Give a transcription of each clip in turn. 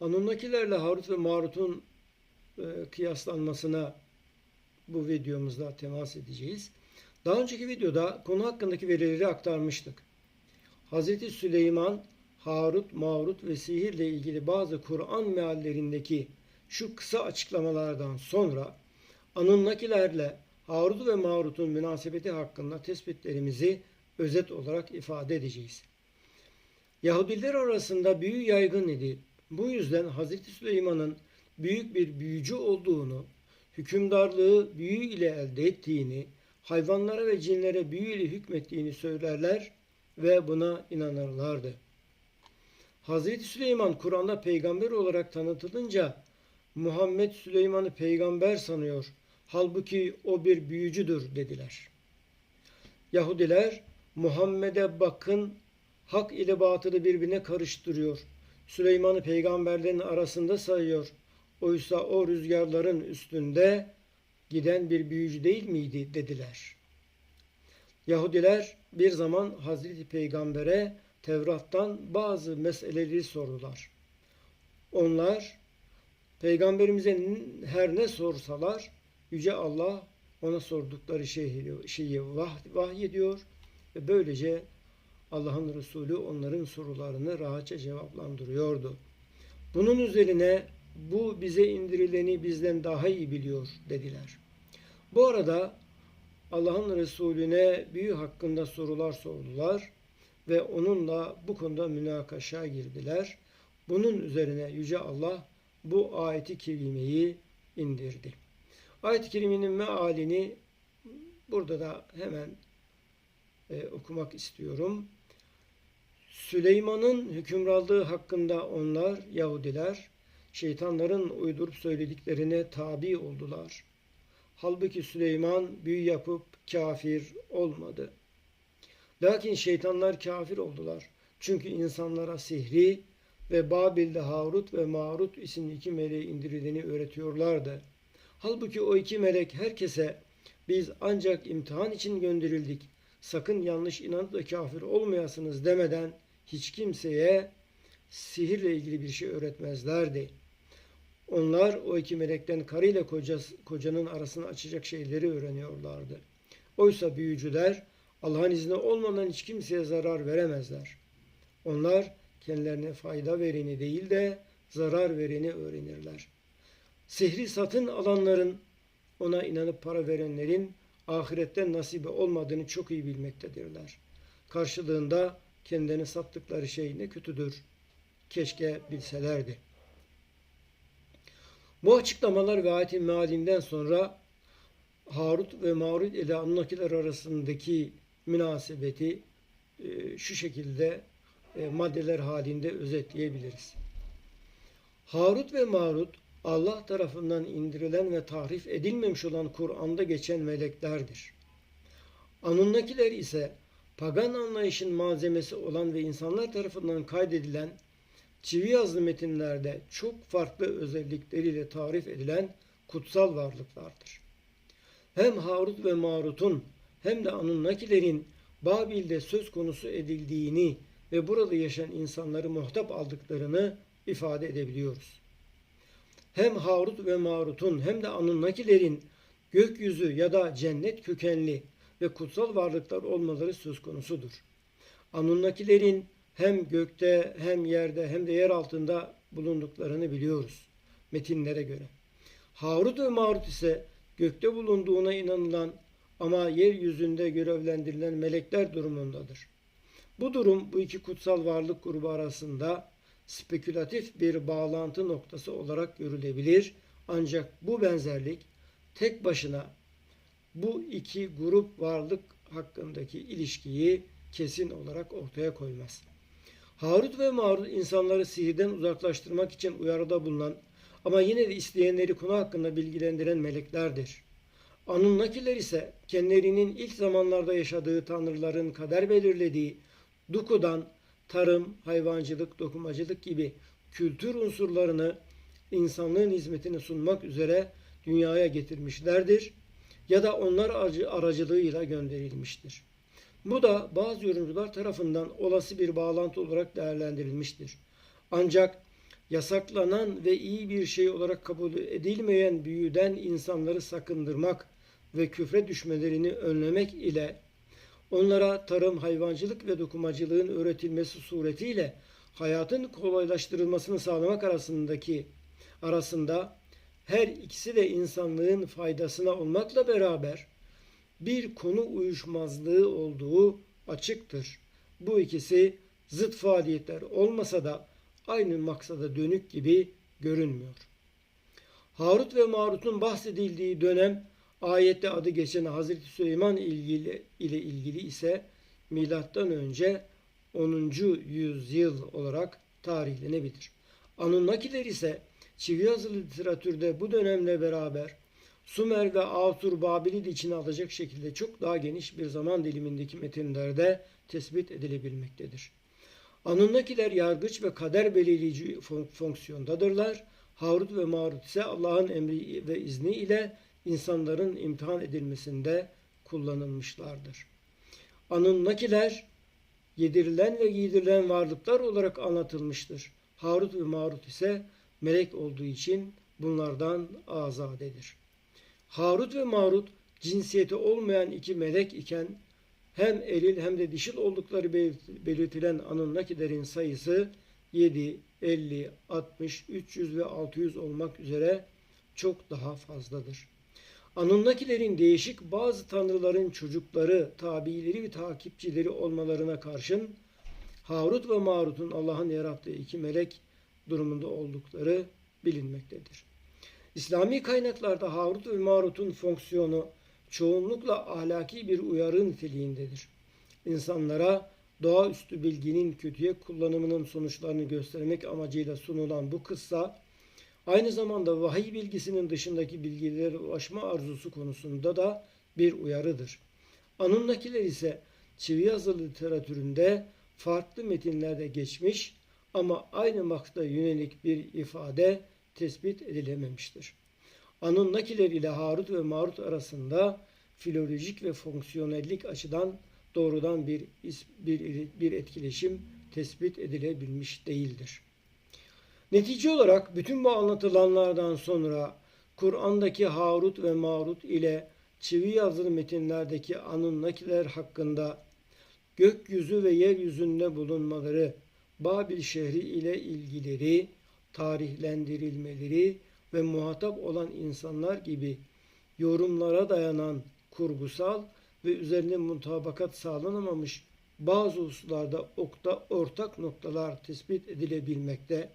Anunnakilerle Harut ve Marut'un e, kıyaslanmasına bu videomuzda temas edeceğiz. Daha önceki videoda konu hakkındaki verileri aktarmıştık. Hazreti Süleyman, Harut, Marut ve sihirle ilgili bazı Kur'an meallerindeki şu kısa açıklamalardan sonra Anunnakilerle Harut ve Marut'un münasebeti hakkında tespitlerimizi özet olarak ifade edeceğiz. Yahudiler arasında büyü yaygın idi. Bu yüzden Hazreti Süleyman'ın büyük bir büyücü olduğunu, hükümdarlığı büyü ile elde ettiğini, hayvanlara ve cinlere büyü ile hükmettiğini söylerler ve buna inanırlardı. Hazreti Süleyman Kur'an'da peygamber olarak tanıtılınca Muhammed Süleyman'ı peygamber sanıyor. Halbuki o bir büyücüdür dediler. Yahudiler Muhammed'e bakın hak ile batılı birbirine karıştırıyor. Süleyman'ı peygamberlerin arasında sayıyor. Oysa o rüzgarların üstünde giden bir büyücü değil miydi dediler. Yahudiler bir zaman Hazreti Peygamber'e Tevrat'tan bazı meseleleri sordular. Onlar Peygamberimize her ne sorsalar Yüce Allah ona sordukları şeyi, şeyi vah, vahyediyor ve böylece Allah'ın Resulü onların sorularını rahatça cevaplandırıyordu. Bunun üzerine bu bize indirileni bizden daha iyi biliyor dediler. Bu arada Allah'ın Resulüne büyü hakkında sorular sordular ve onunla bu konuda münakaşa girdiler. Bunun üzerine Yüce Allah bu ayeti kerimeyi indirdi. Ayet-i kerimenin mealini burada da hemen e, okumak istiyorum. Süleyman'ın hükümranlığı hakkında onlar Yahudiler şeytanların uydurup söylediklerine tabi oldular. Halbuki Süleyman büyü yapıp kafir olmadı. Lakin şeytanlar kafir oldular. Çünkü insanlara sihri ve Babil'de Harut ve Marut isimli iki meleği indirildiğini öğretiyorlardı. Halbuki o iki melek herkese biz ancak imtihan için gönderildik. Sakın yanlış inanıp da kafir olmayasınız demeden hiç kimseye sihirle ilgili bir şey öğretmezlerdi. Onlar o iki melekten karıyla kocası, kocanın arasını açacak şeyleri öğreniyorlardı. Oysa büyücüler Allah'ın izni olmadan hiç kimseye zarar veremezler. Onlar kendilerine fayda vereni değil de zarar vereni öğrenirler. Sihri satın alanların, ona inanıp para verenlerin ahiretten nasibi olmadığını çok iyi bilmektedirler. Karşılığında kendilerini sattıkları şey ne kötüdür. Keşke bilselerdi. Bu açıklamalar ve ayetin mealinden sonra Harut ve Marut ile Annakiler arasındaki münasebeti e, şu şekilde e, maddeler halinde özetleyebiliriz. Harut ve Marut Allah tarafından indirilen ve tahrif edilmemiş olan Kur'an'da geçen meleklerdir. Anunnakiler ise pagan anlayışın malzemesi olan ve insanlar tarafından kaydedilen çivi yazılı metinlerde çok farklı özellikleriyle tarif edilen kutsal varlıklardır. Hem Harut ve Marut'un hem de Anunnakilerin Babil'de söz konusu edildiğini ve burada yaşayan insanları muhtap aldıklarını ifade edebiliyoruz. Hem Harut ve Marut'un hem de Anunnakilerin gökyüzü ya da cennet kökenli ve kutsal varlıklar olmaları söz konusudur. Anunnakilerin hem gökte hem yerde hem de yer altında bulunduklarını biliyoruz metinlere göre. Harut ve Marut ise gökte bulunduğuna inanılan ama yeryüzünde görevlendirilen melekler durumundadır. Bu durum bu iki kutsal varlık grubu arasında spekülatif bir bağlantı noktası olarak görülebilir. Ancak bu benzerlik tek başına bu iki grup varlık hakkındaki ilişkiyi kesin olarak ortaya koymaz. Harut ve Marut insanları sihirden uzaklaştırmak için uyarıda bulunan ama yine de isteyenleri konu hakkında bilgilendiren meleklerdir. Anunnakiler ise kendilerinin ilk zamanlarda yaşadığı tanrıların kader belirlediği Duku'dan tarım, hayvancılık, dokumacılık gibi kültür unsurlarını insanlığın hizmetine sunmak üzere dünyaya getirmişlerdir ya da onlar aracılığıyla gönderilmiştir. Bu da bazı yorumcular tarafından olası bir bağlantı olarak değerlendirilmiştir. Ancak yasaklanan ve iyi bir şey olarak kabul edilmeyen büyüden insanları sakındırmak ve küfre düşmelerini önlemek ile onlara tarım, hayvancılık ve dokumacılığın öğretilmesi suretiyle hayatın kolaylaştırılmasını sağlamak arasındaki arasında her ikisi de insanlığın faydasına olmakla beraber bir konu uyuşmazlığı olduğu açıktır. Bu ikisi zıt faaliyetler olmasa da aynı maksada dönük gibi görünmüyor. Harut ve Marut'un bahsedildiği dönem ayette adı geçen Hazreti Süleyman ilgili, ile ilgili ise milattan önce 10. yüzyıl olarak tarihlenebilir. Anunnakiler ise çivi yazılı literatürde bu dönemle beraber Sumer ve Asur Babil'i de içine alacak şekilde çok daha geniş bir zaman dilimindeki metinlerde tespit edilebilmektedir. Anunnakiler yargıç ve kader belirleyici fonksiyondadırlar. Harut ve Marut ise Allah'ın emri ve izni ile insanların imtihan edilmesinde kullanılmışlardır. Anunnakiler yedirilen ve giydirilen varlıklar olarak anlatılmıştır. Harut ve Marut ise melek olduğu için bunlardan azadedir. Harut ve Marut cinsiyeti olmayan iki melek iken hem eril hem de dişil oldukları belirtilen Anunnakilerin sayısı 7, 50, 60, 300 ve 600 olmak üzere çok daha fazladır. Anunnakilerin değişik bazı tanrıların çocukları, tabileri ve takipçileri olmalarına karşın Harut ve Marut'un Allah'ın yarattığı iki melek durumunda oldukları bilinmektedir. İslami kaynaklarda Harut ve Marut'un fonksiyonu çoğunlukla ahlaki bir uyarı niteliğindedir. İnsanlara doğaüstü bilginin kötüye kullanımının sonuçlarını göstermek amacıyla sunulan bu kıssa aynı zamanda vahiy bilgisinin dışındaki bilgilere ulaşma arzusu konusunda da bir uyarıdır. Anundakiler ise çivi yazılı literatüründe farklı metinlerde geçmiş ama aynı maksada yönelik bir ifade tespit edilememiştir. Anunnakiler ile Harut ve Marut arasında filolojik ve fonksiyonellik açıdan doğrudan bir, bir, bir etkileşim tespit edilebilmiş değildir. Netice olarak bütün bu anlatılanlardan sonra Kur'an'daki Harut ve Marut ile çivi yazılı metinlerdeki Anunnakiler hakkında gökyüzü ve yeryüzünde bulunmaları, Babil şehri ile ilgileri, tarihlendirilmeleri ve muhatap olan insanlar gibi yorumlara dayanan kurgusal ve üzerine mutabakat sağlanamamış bazı hususlarda okta ortak noktalar tespit edilebilmekte.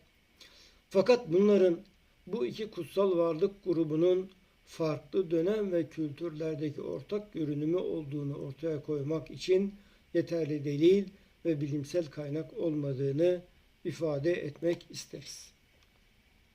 Fakat bunların bu iki kutsal varlık grubunun farklı dönem ve kültürlerdeki ortak görünümü olduğunu ortaya koymak için yeterli delil ve bilimsel kaynak olmadığını ifade etmek isteriz.